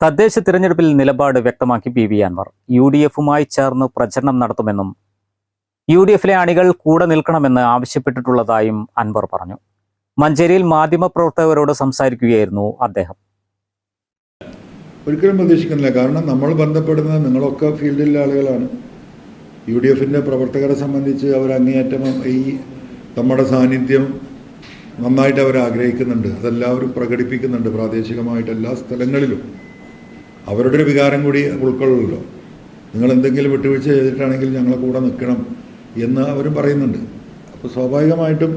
തദ്ദേശ തിരഞ്ഞെടുപ്പിൽ നിലപാട് വ്യക്തമാക്കി P V Anvar. U D എഫുമായി ചേർന്ന് പ്രചരണം നടത്തുമെന്നും യു ഡി എഫിലെ അണികൾ കൂടെ നിൽക്കണമെന്ന് ആവശ്യപ്പെട്ടിട്ടുള്ളതായും അൻവർ പറഞ്ഞു. മഞ്ചേരിയിൽ മാധ്യമപ്രവർത്തകരോട് സംസാരിക്കുകയായിരുന്നു അദ്ദേഹം. ഒരിക്കലും പ്രതീക്ഷിക്കുന്നില്ല. കാരണം നമ്മൾ ബന്ധപ്പെടുന്നത് നിങ്ങളൊക്കെ ഫീൽഡിലെ ആളുകളാണ്. യു ഡി എഫിന്റെ പ്രവർത്തകരെ സംബന്ധിച്ച് അവർ അങ്ങേയറ്റം ഈ നമ്മുടെ സാന്നിധ്യം നന്നായിട്ട് അവർ ആഗ്രഹിക്കുന്നുണ്ട് അതെല്ലാവരും പ്രകടിപ്പിക്കുന്നുണ്ട് പ്രാദേശികമായിട്ട് എല്ലാ സ്ഥലങ്ങളിലും. അവരുടെ ഒരു വികാരം കൂടി ഉൾക്കൊള്ളല്ലോ നിങ്ങൾ എന്തെങ്കിലും വിട്ടുവീഴ്ച ചെയ്തിട്ടാണെങ്കിൽ ഞങ്ങളെ കൂടെ നിൽക്കണം എന്ന് അവരും പറയുന്നുണ്ട്. അപ്പോൾ സ്വാഭാവികമായിട്ടും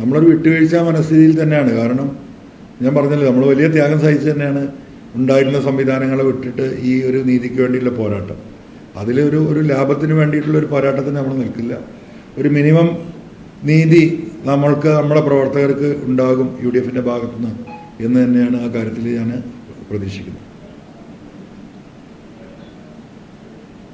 നമ്മളൊരു വിട്ടുവീഴ്ച മനസ്ഥിതിയിൽ തന്നെയാണ്. കാരണം ഞാൻ പറഞ്ഞല്ലോ നമ്മൾ വലിയ ത്യാഗം സഹിച്ച് തന്നെയാണ് ഉണ്ടായിരുന്ന സംവിധാനങ്ങളെ വിട്ടിട്ട് ഈ ഒരു നീതിക്ക് വേണ്ടിയുള്ള പോരാട്ടം. അതിലൊരു ഒരു ലാഭത്തിന് വേണ്ടിയിട്ടുള്ള ഒരു പോരാട്ടത്തിന് നമ്മൾ നിൽക്കില്ല. ഒരു മിനിമം നീതി നമ്മൾക്ക് നമ്മുടെ പ്രവർത്തകർക്ക് ഉണ്ടാകും യു ഡി എഫിന്റെ ഭാഗത്തുനിന്ന് എന്ന് തന്നെയാണ് ആ കാര്യത്തിൽ ഞാൻ പ്രതീക്ഷിക്കുന്നത്.